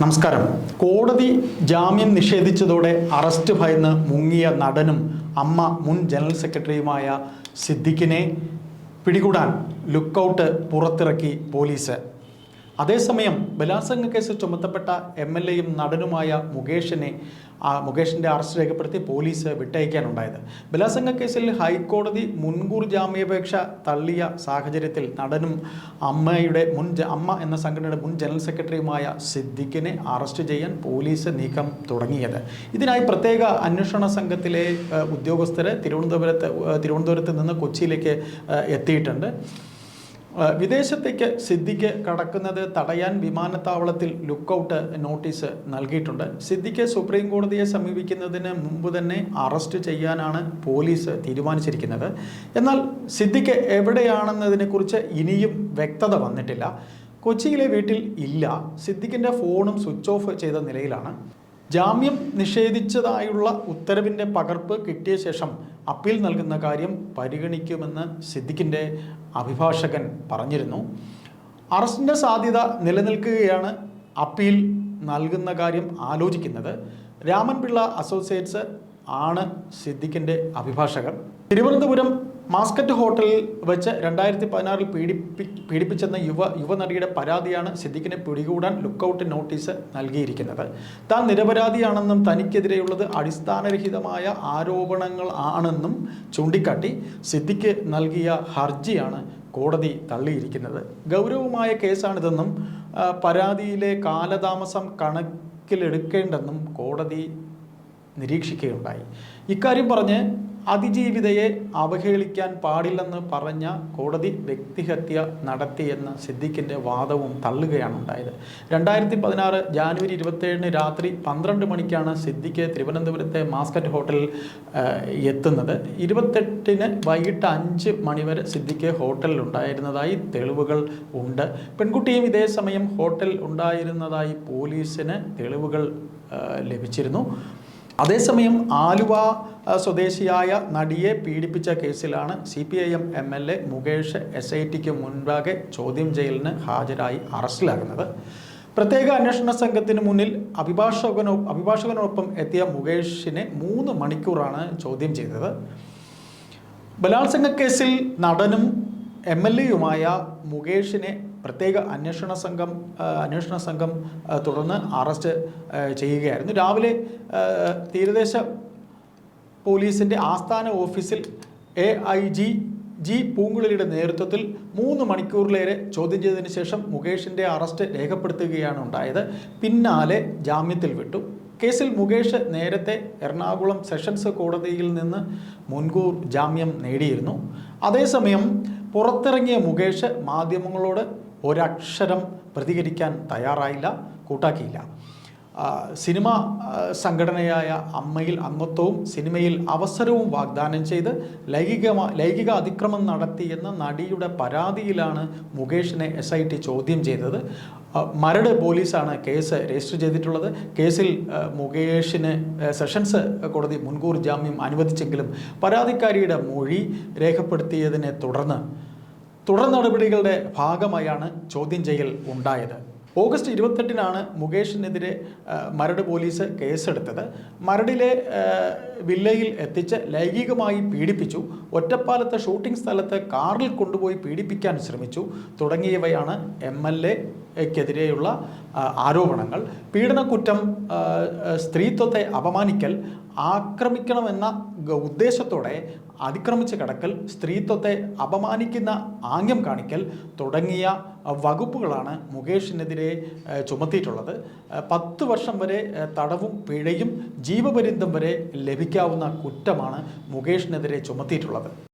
നമസ്കാരം. കോടതി ജാമ്യം നിഷേധിച്ചതോടെ അറസ്റ്റ് ഭയന്ന് മുങ്ങിയ നടനും അമ്മ മുൻ ജനറൽ സെക്രട്ടറിയുമായ സിദ്ദിഖിനെ പിടികൂടാൻ ലുക്കൗട്ട് പുറത്തിറക്കി പോലീസ്. അതേസമയം ബലാത്സംഗ കേസിൽ ചുമത്തപ്പെട്ട എം എൽ എയും നടനുമായ മുകേഷിനെ മുകേഷിന്റെ അറസ്റ്റ് രേഖപ്പെടുത്തി പോലീസ് വിട്ടയക്കാനുണ്ടായത്. ബലാത്സംഗ കേസിൽ ഹൈക്കോടതി മുൻകൂർ ജാമ്യാപേക്ഷ തള്ളിയ സാഹചര്യത്തിൽ നടനും അമ്മയുടെ മുൻ അമ്മ എന്ന സംഘടനയുടെ മുൻ ജനറൽ സെക്രട്ടറിയുമായ സിദ്ദിഖിനെ അറസ്റ്റ് ചെയ്യാൻ പോലീസ് നീക്കം തുടങ്ങിയത്. ഇതിനായി പ്രത്യേക അന്വേഷണ സംഘത്തിലെ ഉദ്യോഗസ്ഥർ തിരുവനന്തപുരത്ത് തിരുവനന്തപുരത്ത് നിന്ന് കൊച്ചിയിലേക്ക് എത്തിയിട്ടുണ്ട്. വിദേശത്തേക്ക് സിദ്ദിഖ് കടക്കുന്നത് തടയാൻ വിമാനത്താവളത്തിൽ ലുക്കൗട്ട് നോട്ടീസ് നൽകിയിട്ടുണ്ട്. സിദ്ദിഖ് സുപ്രീം കോടതിയെ സമീപിക്കുന്നതിന് മുമ്പ് തന്നെ അറസ്റ്റ് ചെയ്യാനാണ് പോലീസ് തീരുമാനിച്ചിരിക്കുന്നത്. എന്നാൽ സിദ്ദിഖ് എവിടെയാണെന്നതിനെക്കുറിച്ച് ഇനിയും വ്യക്തത വന്നിട്ടില്ല. കൊച്ചിയിലെ വീട്ടിൽ ഇല്ല. സിദ്ദിഖിന്റെ ഫോണും സ്വിച്ച് ഓഫ് ചെയ്ത നിലയിലാണ്. ജാമ്യം നിഷേധിച്ചതായുള്ള ഉത്തരവിന്റെ പകർപ്പ് കിട്ടിയ ശേഷം അപ്പീൽ നൽകുന്ന കാര്യം പരിഗണിക്കുമെന്ന് സിദ്ദിഖിന്റെ അഭിഭാഷകൻ പറഞ്ഞിരുന്നു. അറസ്റ്റിന്റെ സാധ്യത നിലനിൽക്കുകയാണ്. അപ്പീൽ നൽകുന്ന കാര്യം ആലോചിക്കുന്നത് രാമൻപിള്ള അസോസിയേറ്റ്സ് ആണ് സിദ്ദിഖിന്റെ അഭിഭാഷകർ തിരുവനന്തപുരം മാസ്കറ്റ് ഹോട്ടലിൽ വെച്ച് രണ്ടായിരത്തി പതിനാറിൽ പീഡിപ്പി പീഡിപ്പിച്ചെന്ന യുവ യുവനടിയുടെ പരാതിയാണ് സിദ്ദിഖിനെ പിടികൂടാൻ ലുക്കൌട്ട് നോട്ടീസ് നൽകിയിരിക്കുന്നത്. താൻ നിരപരാധിയാണെന്നും തനിക്കെതിരെയുള്ളത് അടിസ്ഥാനരഹിതമായ ആരോപണങ്ങൾ ആണെന്നും ചൂണ്ടിക്കാട്ടി സിദ്ദിഖ് നൽകിയ ഹർജിയാണ് കോടതി തള്ളിയിരിക്കുന്നത്. ഗൗരവമായ കേസാണിതെന്നും പരാതിയിലെ കാലതാമസം കണക്കിലെടുക്കേണ്ടെന്നും കോടതി നിരീക്ഷിക്കുകയുണ്ടായി. ഇക്കാര്യം പറഞ്ഞ് അതിജീവിതയെ അവഹേളിക്കാൻ പാടില്ലെന്ന് പറഞ്ഞ കോടതി വ്യക്തിഹത്യ നടത്തിയെന്ന സിദ്ദിഖിന്റെ വാദവും തള്ളുകയാണ് ഉണ്ടായത്. രണ്ടായിരത്തി പതിനാറ് ജാനുവരി ഇരുപത്തേഴിന് രാത്രി പന്ത്രണ്ട് മണിക്കാണ് സിദ്ദിഖ് തിരുവനന്തപുരത്തെ മാസ്കറ്റ് ഹോട്ടലിൽ എത്തുന്നത്. ഇരുപത്തെട്ടിന് വൈകിട്ട് അഞ്ച് മണിവരെ സിദ്ദിഖ് ഹോട്ടലിൽ ഉണ്ടായിരുന്നതായി തെളിവുകൾ ഉണ്ട്. പെൺകുട്ടിയും ഇതേ സമയം ഹോട്ടൽ ഉണ്ടായിരുന്നതായി പോലീസിന് തെളിവുകൾ ലഭിച്ചിരുന്നു. അതേസമയം ആലുവ സ്വദേശിയായ നടിയെ പീഡിപ്പിച്ച കേസിലാണ് C P I M M L A Mukesh S I tick മുൻപാകെ ചോദ്യം ചെയ്യലിന് ഹാജരായി അറസ്റ്റിലാകുന്നത്. പ്രത്യേക അന്വേഷണ സംഘത്തിന് മുന്നിൽ അഭിഭാഷകനോ അഭിഭാഷകനോടൊപ്പം എത്തിയ മുകേഷിനെ മൂന്ന് മണിക്കൂറാണ് ചോദ്യം ചെയ്തത്. ബലാത്സംഗ കേസിൽ നടനും എം എൽ എയുമായ മുകേഷിനെ പ്രത്യേക അന്വേഷണ സംഘം അന്വേഷണ സംഘം തുടർന്ന് അറസ്റ്റ് ചെയ്യുകയായിരുന്നു. രാവിലെ തീരദേശ പോലീസിന്റെ ആസ്ഥാന ഓഫീസിൽ എ ഐ ജി ജി പൂങ്കുളിയുടെ നേതൃത്വത്തിൽ മൂന്ന് മണിക്കൂറിലേറെ ചോദ്യം ചെയ്തതിന് ശേഷം മുകേഷിന്റെ അറസ്റ്റ് രേഖപ്പെടുത്തുകയാണ് ഉണ്ടായത്. പിന്നാലെ ജാമ്യത്തിൽ വിട്ടു. കേസിൽ മുകേഷ് നേരത്തെ എറണാകുളം സെഷൻസ് കോടതിയിൽ നിന്ന് മുൻകൂർ ജാമ്യം നേടിയിരുന്നു. അതേസമയം പുറത്തിറങ്ങിയ മുകേഷ് മാധ്യമങ്ങളോട് ഒരക്ഷരം പ്രതികരിക്കാൻ തയ്യാറായില്ല കൂട്ടാക്കിയില്ല. സിനിമ സംഘടനയായ അമ്മയിൽ അംഗത്വവും സിനിമയിൽ അവസരവും വാഗ്ദാനം ചെയ്ത് ലൈംഗിക ലൈംഗിക അതിക്രമം നടത്തിയെന്ന നടിയുടെ പരാതിയിലാണ് മുകേഷിനെ എസ് ചോദ്യം ചെയ്തത്. മരട് പോലീസാണ് കേസ് രജിസ്റ്റർ ചെയ്തിട്ടുള്ളത്. കേസിൽ മുകേഷിന് സെഷൻസ് കോടതി മുൻകൂർ ജാമ്യം അനുവദിച്ചെങ്കിലും പരാതിക്കാരിയുടെ മൊഴി രേഖപ്പെടുത്തിയതിനെ തുടർന്ന് തുടർ നടപടികളുടെ ഭാഗമായാണ് ചോദ്യം ചെയ്യൽ ഉണ്ടായത്. ഓഗസ്റ്റ് ഇരുപത്തെട്ടിനാണ് മുകേഷിനെതിരെ മരട് പോലീസ് കേസെടുത്തത്. മരടിലെ വില്ലയിൽ എത്തിച്ച് ലൈംഗികമായി പീഡിപ്പിച്ചു. ഒറ്റപ്പാലത്തെ ഷൂട്ടിംഗ് സ്ഥലത്ത് കാറിൽ കൊണ്ടുപോയി പീഡിപ്പിക്കാൻ ശ്രമിച്ചു. തുടങ്ങിയവയാണ് എം എൽ എക്കെതിരെയുള്ള ആരോപണങ്ങൾ. പീഡനക്കുറ്റം സ്ത്രീത്വത്തെ അപമാനിക്കൽ ആക്രമിക്കണമെന്ന ഉദ്ദേശത്തോടെ അതിക്രമിച്ച് കടക്കൽ സ്ത്രീത്വത്തെ അപമാനിക്കുന്ന ആംഗ്യം കാണിക്കൽ തുടങ്ങിയ വകുപ്പുകളാണ് മുകേഷിനെതിരെ ചുമത്തിയിട്ടുള്ളത്. പത്ത് വർഷം വരെ തടവും പിഴയും ജീവപര്യന്തം വരെ ലഭിക്കാവുന്ന കുറ്റമാണ് മുകേഷിനെതിരെ ചുമത്തിയിട്ടുള്ളത്.